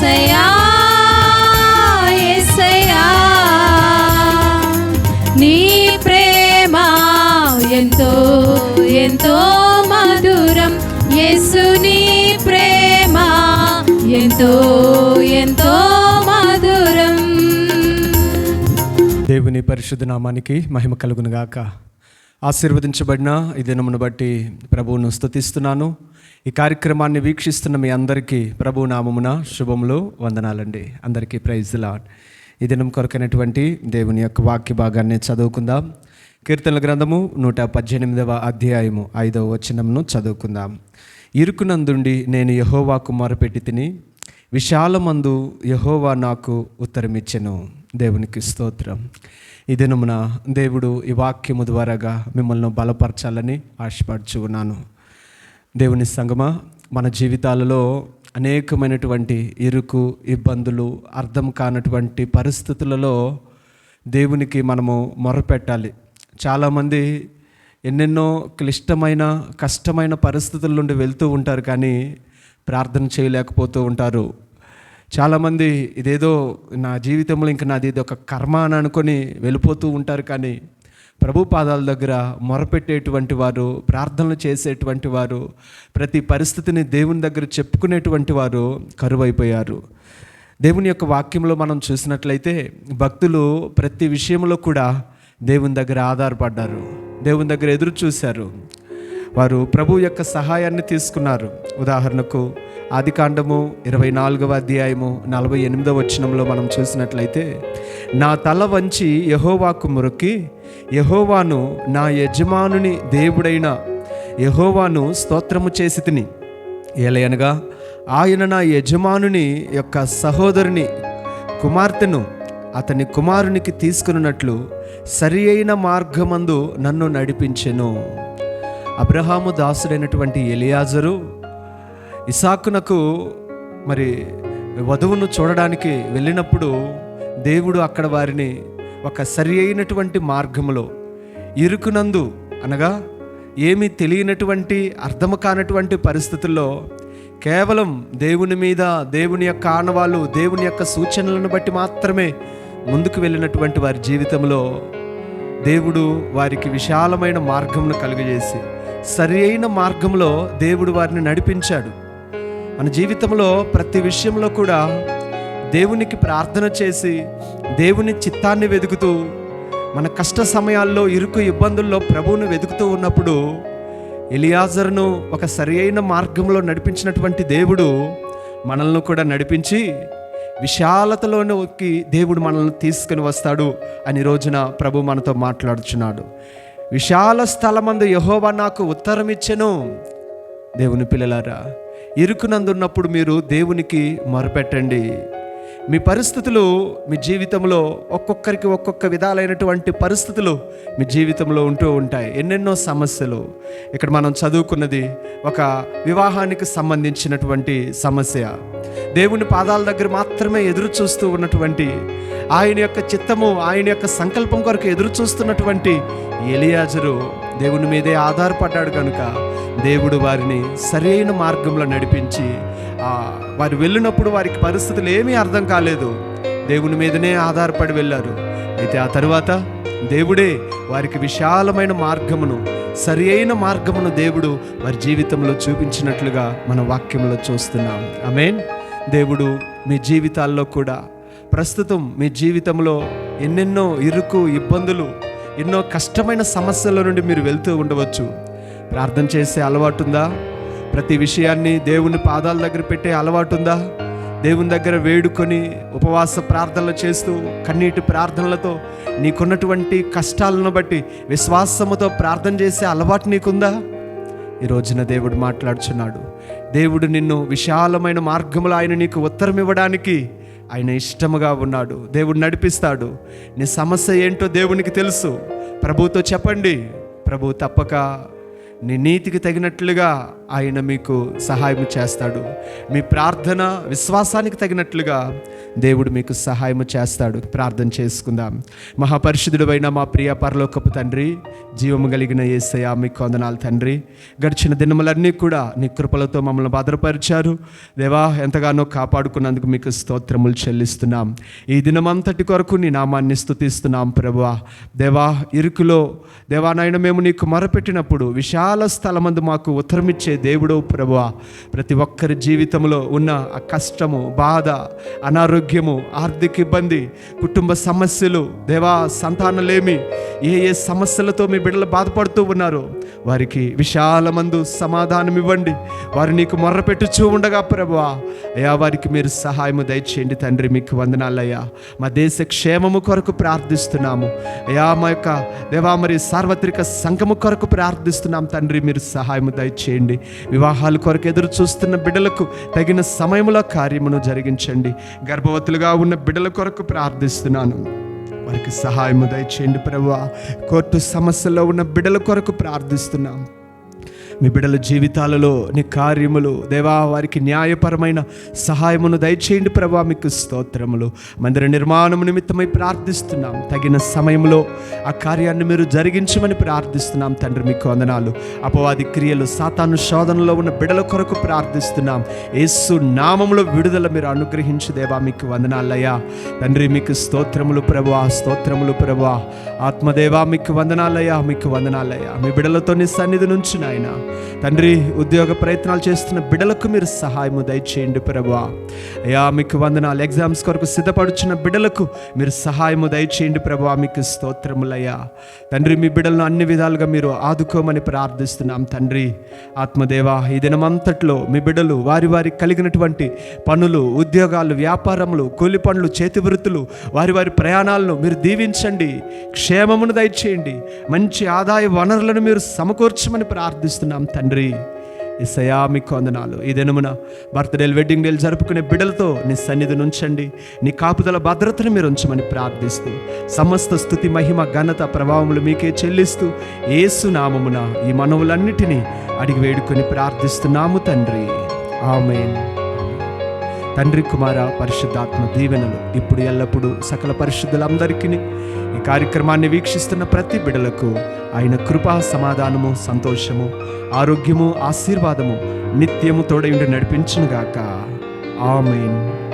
యేసయ్యా యేసయ్యా నీ ప్రేమ ఎంతో ఎంతో మధురం. యేసుని ప్రేమ ఎంతో ఎంతో మధురం. దేవుని పరిశుద్ధ నామానికి మహిమ కలుగును గాక ఆశీర్వదించబడిన ఈ దినమును బట్టి ప్రభువును స్తుతిస్తున్నాను. ఈ కార్యక్రమాన్ని వీక్షిస్తున్న మీ అందరికీ ప్రభు నామమున శుభములు వందనాలండి. అందరికీ ప్రైజ్ లాడ్ ఈ దినం కొరకైనటువంటి దేవుని యొక్క వాక్య భాగాన్ని చదువుకుందాం. కీర్తనల గ్రంథము నూట పద్దెనిమిదవ అధ్యాయము ఐదవ వచనమును చదువుకుందాం. ఇరుకునందుండి నేను యహోవాకు మొరపెట్టి తిని విశాలమందు యహోవా నాకు ఉత్తరమిచ్చెను. దేవునికి స్తోత్రం. ఈ దినమున దేవుడు ఈ వాక్యము ద్వారాగా మిమ్మల్ని బలపరచాలని ఆశపడుచు ఉన్నాను. దేవుని సంగమా మన జీవితాలలో అనేకమైనటువంటి ఇరుకు ఇబ్బందులు అర్థం కానటువంటి పరిస్థితులలో దేవునికి మనము మొరపెట్టాలి. చాలామంది ఎన్నెన్నో క్లిష్టమైన కష్టమైన పరిస్థితుల నుండి వెళ్తూ ఉంటారు కానీ ప్రార్థన చేయలేకపోతూ ఉంటారు. చాలామంది ఇదేదో నా జీవితంలో ఇంక నాది ఇది ఒక కర్మ అని అనుకొని వెళ్ళిపోతూ ఉంటారు కానీ ప్రభు పాదాల దగ్గర మొరపెట్టేటువంటి వారు ప్రార్థనలు చేసేటువంటి వారు ప్రతి పరిస్థితిని దేవుని దగ్గర చెప్పుకునేటువంటి వారు కరువైపోయారు. దేవుని యొక్క వాక్యంలో మనం చూసినట్లయితే భక్తులు ప్రతి విషయంలో కూడా దేవుని దగ్గర ఆధారపడ్డారు. దేవుని దగ్గర ఎదురు చూశారు వారు ప్రభు యొక్క సహాయాన్ని తీసుకున్నారు. ఉదాహరణకు ఆదికాండము ఇరవై నాలుగవ అధ్యాయము నలభై ఎనిమిదవ వచనంలో మనం చూసినట్లయితే నా తల వంచి యహోవాకు మురొక్కి యహోవాను నా యజమానుని దేవుడైన యహోవాను స్తోత్రము చేసి తిని. ఏలయనగా ఆయన నా యజమానుని యొక్క సహోదరుని కుమార్తెను అతని కుమారునికి తీసుకున్నట్లు సరి అయిన మార్గమందు నన్ను నడిపించెను. అబ్రహాము దాసుడైనటువంటి ఎలియాజరు ఇసాకునకు మరి వధువును చూడడానికి వెళ్ళినప్పుడు దేవుడు అక్కడ వారిని ఒక సరి అయినటువంటి మార్గములో ఇరుకునందు అనగా ఏమీ తెలియనటువంటి అర్థము కానటువంటి పరిస్థితుల్లో కేవలం దేవుని మీద దేవుని యొక్క ఆనవాళ్ళు దేవుని యొక్క సూచనలను బట్టి మాత్రమే ముందుకు వెళ్ళినటువంటి వారి జీవితంలో దేవుడు వారికి విశాలమైన మార్గమును కలుగజేసి సరి అయిన మార్గంలో దేవుడు వారిని నడిపించాడు. మన జీవితంలో ప్రతి విషయంలో కూడా దేవునికి ప్రార్థన చేసి దేవుని చిత్తాన్ని వెతుకుతూ మన కష్ట సమయాల్లో ఇరుకు ఇబ్బందుల్లో ప్రభువును వెతుకుతూ ఉన్నప్పుడు ఎలియాజర్ను ఒక సరి అయిన మార్గంలో నడిపించినటువంటి దేవుడు మనల్ని కూడా నడిపించి విశాలతలోకి దేవుడు మనల్ని తీసుకుని వస్తాడు అని రోజున ప్రభు మనతో మాట్లాడుచున్నాడు. విశాల స్థలమందు యహోవా నాకు ఉత్తరం ఇచ్చెను దేవుని పిల్లలారా ఇరుకునందున్నప్పుడు మీరు దేవునికి మొరపెట్టండి. మీ పరిస్థితులు మీ జీవితంలో ఒక్కొక్కరికి ఒక్కొక్క విధాలైనటువంటి పరిస్థితులు మీ జీవితంలో ఉంటూ ఉంటాయి. ఎన్నెన్నో సమస్యలు. ఇక్కడ మనం చదువుకున్నది ఒక వివాహానికి సంబంధించినటువంటి సమస్య. దేవుని పాదాల దగ్గర మాత్రమే ఎదురు చూస్తూ ఉన్నటువంటి ఆయన యొక్క చిత్తము ఆయన యొక్క సంకల్పం కొరకు ఎదురు చూస్తున్నటువంటి ఎలియాజరు. దేవుని మీదే ఆధారపడ్డాడు కనుక దేవుడు వారిని సరైన మార్గంలో నడిపించి వారు వెళ్ళినప్పుడు వారికి పరిస్థితులు ఏమీ అర్థం కాలేదు. దేవుని మీదనే ఆధారపడి వెళ్ళారు. అయితే ఆ తరువాత దేవుడే వారికి విశాలమైన మార్గమును సరి అయిన మార్గమును దేవుడు వారి జీవితంలో చూపించినట్లుగా మన వాక్యంలో చూస్తున్నాం. అమేన్ దేవుడు మీ జీవితాల్లో కూడా ప్రస్తుతం మీ జీవితంలో ఎన్నెన్నో ఇరుకు ఇబ్బందులు ఎన్నో కష్టమైన సమస్యల నుండి మీరు వెళ్తూ ఉండవచ్చు. ప్రార్థన చేసే అలవాటు ఉందా ప్రతి విషయాన్ని దేవుని పాదాల దగ్గర పెట్టే అలవాటు ఉందా దేవుని దగ్గర వేడుకొని ఉపవాస ప్రార్థనలు చేస్తూ కన్నీటి ప్రార్థనలతో నీకున్నటువంటి కష్టాలను బట్టి విశ్వాసముతో ప్రార్థన చేసే అలవాటు నీకుందా? ఈ రోజున దేవుడు మాట్లాడుచున్నాడు. దేవుడు నిన్ను విశాలమైన మార్గములు ఆయన నీకు ఉత్తరం ఇవ్వడానికి ఆయన ఇష్టముగా ఉన్నాడు. దేవుడు నడిపిస్తాడు. నీ సమస్య ఏంటో దేవునికి తెలుసు. ప్రభుతో చెప్పండి. ప్రభు తప్పక నీ నీతికి తగినట్లుగా ఆయన మీకు సహాయం చేస్తాడు. మీ ప్రార్థన విశ్వాసానికి తగినట్లుగా దేవుడు మీకు సహాయం చేస్తాడు. ప్రార్థన చేసుకుందాం. మహాపరిశుద్ధుడైన మా ప్రియ పరలోకపు తండ్రి జీవము కలిగిన ఏసయ మీకు వందనాలు తండ్రి. గడిచిన దినములన్నీ కూడా నీ కృపలతో మమ్మల్ని భద్రపరిచారు. దేవా ఎంతగానో కాపాడుకున్నందుకు మీకు స్తోత్రములు చెల్లిస్తున్నాం. ఈ దినమంతటి కొరకు నీ నామాన్ని స్థుతిస్తున్నాం ప్రభువా. దేవా ఇరుకులో దేవా నాయన మేము నీకు మొరపెట్టినప్పుడు విశాల స్థలమందు మాకు ఉత్తరమిచ్చే దేవుడు ప్రభువా. ప్రతి ఒక్కరి జీవితంలో ఉన్న ఆ కష్టము బాధ అనారోగ్యము ఆర్థిక ఇబ్బంది కుటుంబ సమస్యలు దేవా సంతానలేమి ఏ ఏ సమస్యలతో మీ బిడ్డలు బాధపడుతూ ఉన్నారో వారికి విశాలమందు సమాధానం ఇవ్వండి వారు నీకు మొర్రపెట్టుచూ ఉండగా ప్రభువా. అయ్యా వారికి మీరు సహాయము దయచేయండి తండ్రి మీకు వందనాలయ్యా. మా దేశ క్షేమము కొరకు ప్రార్థిస్తున్నాము. అయ్యా మా యొక్క దేవా మరి సార్వత్రిక సంఘము కొరకు ప్రార్థిస్తున్నాం తండ్రి. తండ్రి మీరు సహాయం దయచేయండి. వివాహాల కొరకు ఎదురు చూస్తున్న బిడ్డలకు తగిన సమయంలో కార్యమును జరిగించండి. గర్భవతులుగా ఉన్న బిడ్డల కొరకు ప్రార్థిస్తున్నాను. వారికి సహాయము దయచేయండి ప్రభు. కోర్టు సమస్యలో ఉన్న బిడ్డల కొరకు ప్రార్థిస్తున్నాం. మీ బిడ్డల జీవితాలలో నీ కార్యములు దేవా వారికి న్యాయపరమైన సహాయమును దయచేయండి ప్రభా మీకు స్తోత్రములు. మందిర నిర్మాణం నిమిత్తమై ప్రార్థిస్తున్నాం. తగిన సమయంలో ఆ కార్యాన్ని మీరు జరిగించమని ప్రార్థిస్తున్నాం. తండ్రి మీకు వందనాలు. అపవాది క్రియలు సాతాను శోధనలో ఉన్న బిడల కొరకు ప్రార్థిస్తున్నాం. యేసు నామములో విడుదల మీరు అనుగ్రహించు దేవా మీకు వందనాలయ్యా. తండ్రి మీకు స్తోత్రములు ప్రభా స్తోత్రములు ప్రభా. ఆత్మదేవా మీకు వందనాలయ్యా మీకు వందనాలయ్యా. మీ బిడలతో నీ సన్నిధి నుంచి నాయన. తండ్రి ఉద్యోగ ప్రయత్నాలు చేస్తున్న బిడలకు మీరు సహాయము దయచేయండి ప్రభా. అయ్యా మీకు వందనాలు. ఎగ్జామ్స్ కొరకు సిద్ధపడుచున్న బిడలకు మీరు సహాయము దయచేయండి ప్రభా మీకు స్తోత్రములయ్యా. తండ్రి మీ బిడలను అన్ని విధాలుగా మీరు ఆదుకోమని ప్రార్థిస్తున్నాం తండ్రి. ఆత్మదేవా ఈ దినమంతట్లో మీ బిడలు వారి వారి కలిగినటువంటి పనులు ఉద్యోగాలు వ్యాపారములు కూలి పనులు చేతి వృత్తులు వారి వారి ప్రయాణాలను మీరు దీవించండి. క్షేమమును దయచేయండి. మంచి ఆదాయ వనరులను మీరు సమకూర్చమని ప్రార్థిస్తున్నాం తండ్రి. ఇసయా మీకు వందనాలు. ఈ దినమున బర్త్డేలు వెడ్డింగ్ డేలు జరుపుకునే బిడ్డలతో నీ సన్నిధి ఉంచండి నీ కాపుదల భద్రతను మీరు ఉంచమని ప్రార్థిస్తూ సమస్త స్థుతి మహిమ ఘనత ప్రభావములు మీకే చెల్లిస్తూ ఏసు నామమున ఈ మనవులన్నిటినీ అడిగి వేడుకొని ప్రార్థిస్తున్నాము తండ్రి. ఆమెన్. తండ్రి కుమార పరిశుద్ధాత్మ దీవెనలు ఇప్పుడు ఎల్లప్పుడూ సకల పరిశుద్ధులందరికీ ఈ కార్యక్రమాన్ని వీక్షిస్తున్న ప్రతి బిడలకు ఆయన కృపా సమాధానము సంతోషము ఆరోగ్యము ఆశీర్వాదము నిత్యము తోడయుండి నడిపించునుగాక. ఆమెన్.